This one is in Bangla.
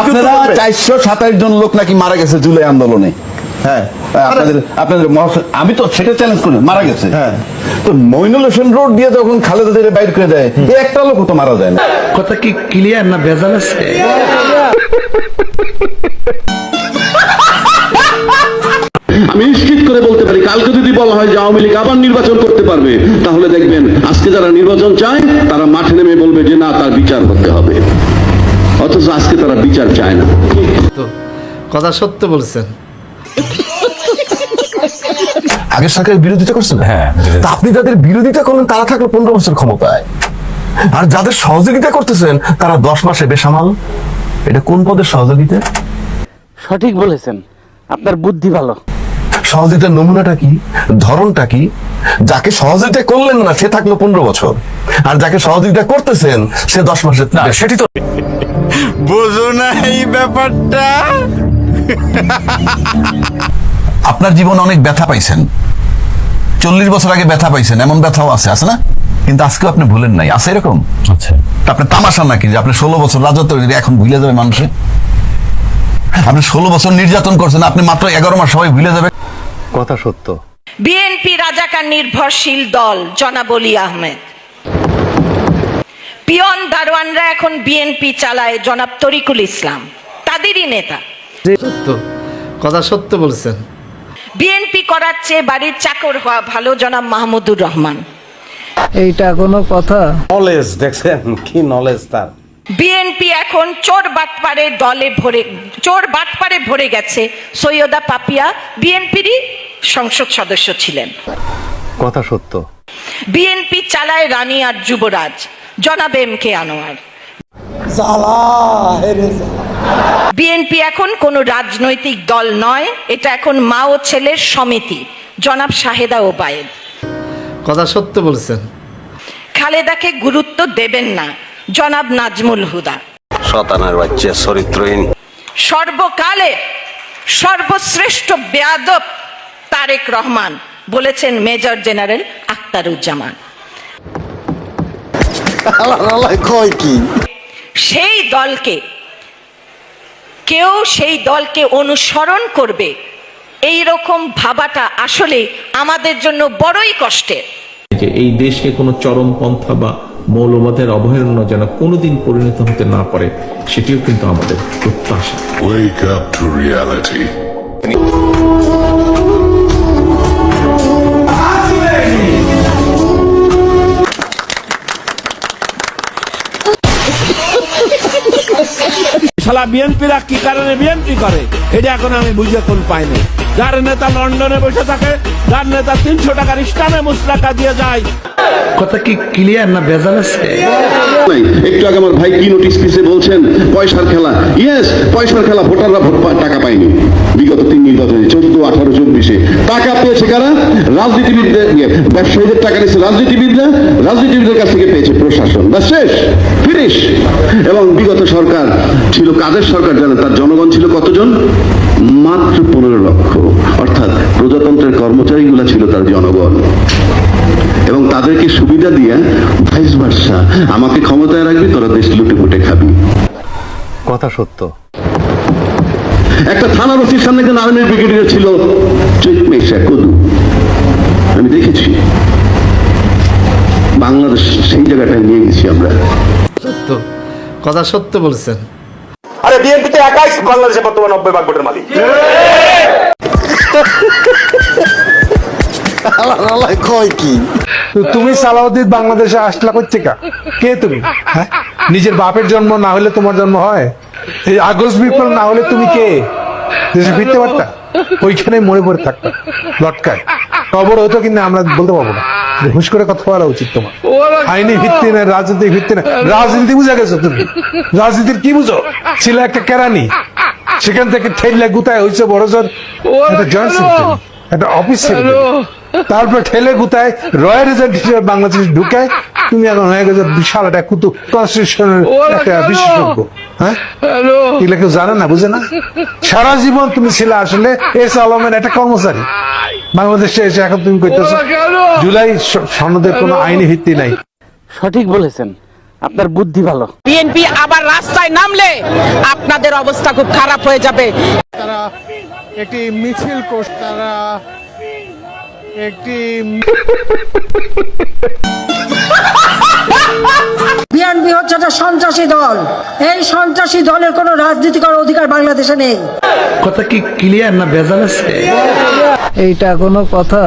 আপনারা চারশো সাতাশ জন লোক নাকি মারা গেছে জুলাই আন্দোলনে। হ্যাঁ। আপনাদের আপনাদের আমি তো সেটা চ্যালেঞ্জ করি মারা গেছে। হ্যাঁ। তো মইনুল হোসেন রোড দিয়ে যখন খালেদা জিয়া বাইর করে দেয় একটা লোক তো মারা যায় না। কথা কি ক্লিয়ার না ভেজাল আছে? আমি নিশ্চিত করে বলতে পারি কালকে যদি বলা হয় যে আওয়ামী লীগ আবার নির্বাচন করতে পারবে তাহলে দেখবেন আজকে যারা নির্বাচন চায় তারা মাঠে নেমে বলবে যে না তার বিচার করতে হবে। অথচ আজকে তারা বিচার চায় না। কথা সত্য বলছেন। আগের সরকারের বিরোধিতা করছেন হ্যাঁ আপনি যাদের বিরোধিতা করলেন তারা থাকল পনেরো বছর ক্ষমতায়। আর যাদের সহযোগিতা করতেছেন তারা দশ মাসে বেসামাল। এটা কোন পদের সহযোগিতা? সঠিক বলেছেন। আপনার বুদ্ধি ভালো। সহযোগিতার নমুনাটা কি? ধরনটা কি? যাকে সহযোগিতা করলেন না সে থাকল পনেরো বছর। আর যাকে সহযোগিতা করতেছেন সে দশ মাসে সেটি তো আপনার জীবন অনেক ব্যথা পাইছেন। চল্লিশ বছর আগে ব্যথা পাইছেন এমন ব্যথাও আছে আছে না? কিন্তু আজকেও আপনি ভুলেন নাই আছে এরকম? আচ্ছা। তা আপনি তামাশা নাকি যে আপনি ষোলো বছর রাজত্ব করে এখন ভুলে যাবে মানুষে? আপনি ষোলো বছর নির্যাতন করছেন আপনি মাত্র এগারো মাস সবাই ভুলে যাবে কথা সত্য। বিএনপি রাজাকার নির্ভরশীল দল জনাব অলি আহমেদ। পিয়ন দারোয়ানরা এখন বিএনপি চালায় জনাব তরিকুল ইসলাম। তাদেরই নেতা। সত্য কথা সত্য বলছেন। বিএনপি করার চেয়ে বাড়ির চাকর হওয়া ভালো জনাব মাহমুদুর রহমান। এইটা কোনো কথা? নলেজ দেখছেন? কি নলেজ তার? বিএনপি এখন চোর বাটপারে দলে ভরে চোর বাটপারে ভরে গেছে সৈয়দা পাপিয়া। বিএনপিরই সংসদ সদস্য ছিলেন। কথা সত্য। বিএনপি চালায় রানী আর যুবরাজ। জনাব এম কে আনোয়ার বিএনপি এখন কোনো রাজনৈতিক দল নয় এটা এখন মা ও ছেলের সমিতি জনাব শাহেদা ওবায়েদ কথা সত্য বলছেন। খালেদাকে গুরুত্ব দেবেন না জনাব নাজমুল হুদা। শতানের বাচ্চা চরিত্রহীন। সর্বকালে সর্বশ্রেষ্ঠ বেয়াদব তারেক রহমান বলেছেন মেজর জেনারেল আখতারুজ্জামান কয় কি? সেই দলকে কেউ সেই দলকে অনুসরণ করবে এই রকম ভাবাটা আসলে আমাদের জন্য বড়ই কষ্টের। যে এই দেশকে কোনো চরমপন্থা বা মৌলবাদের অভয়ারণ্য যেন কোনোদিন পরিণত হতে না পারে সেটিও কিন্তু আমাদের প্রত্যাশা। শালা বিএনপিরা কি কারণে বিএনপি করে? এটা এখন আমি বুঝে কোন পাইনি। যার নেতা লন্ডনে বসে থাকে যার নেতা তিনশো টাকার স্টামে মুসলাকা দিয়ে যায়। কথা কি ক্লিয়ার না ভেজাল আছে? একটু আগে আমার ভাই কি নোটিশ পিসে বলছেন পয়সার খেলা। ইয়েস পয়সার খেলা ভোটাররা ভোট টাকা পায়নি। বিগত তিন নির্বাচনে চোদ্দ আঠারো চব্বিশে। টাকা পেয়েছে কারা? রাজনীতিবিদদের ইয়ে, ব্যবসায়ীদের টাকা নিয়েছে রাজনীতিবিদরা রাজনীতিবিদদের কাছ থেকে পেয়েছে প্রশাসন। বা শেষ ফিনিশ এবং বিগত সরকার ছিল কাদের সরকার জানেন? তার জনগণ ছিল কতজন? মাত্র পনেরো লক্ষ। অর্থাৎ প্রজাতন্ত্রের কর্মচারীগুলা ছিল তার জনগণ। এবং তাদেরকে সুবিধা দিয়ে ভাইস ভার্সা আমাকে ক্ষমতায় রাখবি তোরা দেশ লুটে পুটে খাবি। কথা সত্য। একটা থানার ওসির সামনে একজন আর্মির ব্রিগেডিয়ার ছিল চৈতমেশা কদু। আমি দেখেছি। বাংলাদেশ সেই জায়গাটায় নিয়ে গেছি আমরা। সত্য। কথা সত্য বলছেন। আরে বিএনপি তো একাই বাংলাদেশে বর্তমান নব্বই ভাগ ভোটের মালিক। কয় কি? তুমি সালাউদ্দিন বাংলাদেশে আসলা করছে কা কে তুমি? হ্যাঁ? নিজের বাপের জন্ম না হলে তোমার জন্ম হয়? এই আগস্ট বিপ্লব না হলে তুমি কে? দেশে ফিরতে পারতা? ওইখানে মরে পড়ে থাকতা। লটকায়। খবর হতো কিন্তু আমরা বলতে পারব না। হুশ করে কথা বলা উচিত তোমার। আইনি ভিত্তি না রাজনৈতিক ভিত্তি না রাজনীতি বুঝা গেছো তুমি? রাজনীতির কি বুঝো? ছিল একটা কেরানি। সেখান থেকে ঠেললে গুতায় হয়েছে বড় জোর একটা জয়েন্ট একটা অফিস তারপর ঠেলে গুতায় রয়্যাল রেজাল্ট হিসেবে বাংলাদেশ ঢুকায়। তুমি এখন হয়ে গেছে বিশাল একটা কুতুব কনস্টিটিউশনের একটা বিশেষজ্ঞ। হ্যাঁ? এগুলো কেউ জানে না বুঝে না? সারা জীবন তুমি ছিলে আসলে এস আলমের একটা কর্মচারী। বাংলাদেশে এসে এখন তুমি কইতেছো জুলাই সনদের কোনো আইনি ভিত্তি নাই। সঠিক বলেছেন আপনার বুদ্ধি ভালো। বিএনপি আবার রাস্তায় নামলে আপনাদের অবস্থা খুব খারাপ হয়ে যাবে। তারা একটি মিছিল করছে তারা একটি বিএনপি হচ্ছে একটা সন্ত্রাসী দল। এই সন্ত্রাসী দলের কোনো রাজনীতি করার অধিকার বাংলাদেশে নেই। কথা কি ক্লিয়ার না ভেজাল আছে? এইটা কোনো কথা?